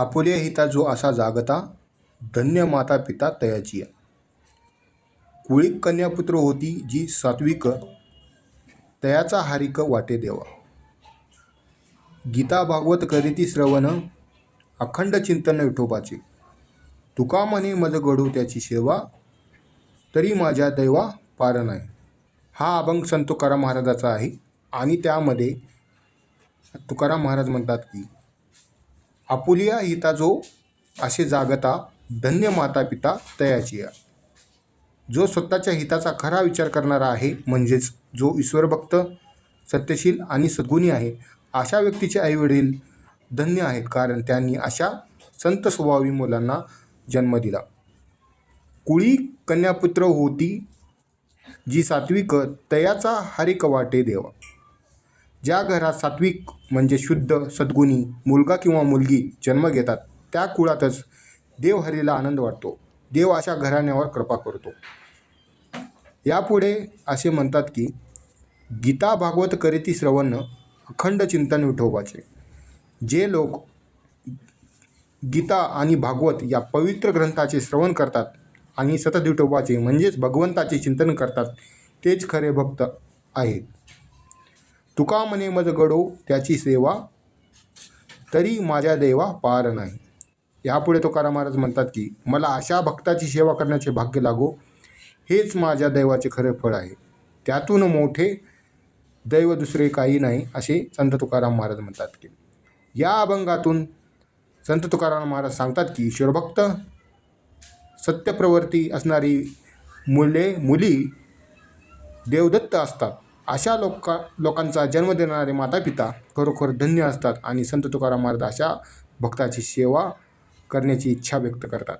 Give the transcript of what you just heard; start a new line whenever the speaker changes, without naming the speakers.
आपुले हिता जो असा जागता धन्य माता पिता तयाची कुळीक कन्यापुत्र होती जी सात्विक तयाचा हारिक वाटे देवा. गीता भागवत करीती श्रवण अखंड चिंतन विठोबाचे. तुका म्हणे मज घडू त्याची सेवा तरी माझ्या दैवा पार नाही. हा अभंग संत तुकाराम महाराजाचा आहे आणि त्यामध्ये तुकाराम महाराज म्हणतात की आपुलिया हिता जो असे जागता धन्य माता पिता तयाची जो स्वतःच्या हिताचा खरा विचार करणारा आहे म्हणजेच जो ईश्वरभक्त सत्यशील आणि सद्गुणी आहे अशा व्यक्तीचे आईवडील धन्य आहेत कारण त्यांनी अशा संत स्वभावी मुलांना जन्म दिला. कुळी कन्यापुत्र होती जी सात्विक तयाचा हरिक वाटे देवा. ज्या घरात सात्विक म्हणजे शुद्ध सद्गुणी मुलगा किंवा मुलगी जन्म घेतात त्या कुळातच देवहरीला आनंद वाटतो. देव अशा घराण्यावर कृपा करतो. यापुढे असे म्हणतात की गीता भागवत करीती श्रवण अखंड चिंतन विठोबाचे. जे लोक गीता आणि भागवत या पवित्र ग्रंथाचे श्रवण करतात आणि सतत विठोबाचे म्हणजेच भगवंताचे चिंतन करतात तेच खरे भक्त आहेत. तुका म्हणे मज गडो त्याची सेवा तरी माझ्या देवा पार नाही. यापुढे तुकाराम महाराज म्हणतात की मला अशा भक्ताची सेवा करण्याचे भाग्य लागो हेच माझ्या दैवाचे खरे फळ आहे. त्यातून मोठे दैव दुसरे काही नाही असे संत तुकाराम महाराज म्हणतात की. या अभंगातून संत तुकाराम महाराज सांगतात की ईश्वरभक्त सत्यप्रवृत्ती असणारी मुले मुली देवदत्त असतात. अशा लोका लोकांचा जन्म देणारे मातापिता खरोखर धन्य असतात आणि संत तुकाराम महाराज अशा भक्ताची सेवा करण्याची इच्छा व्यक्त करतात.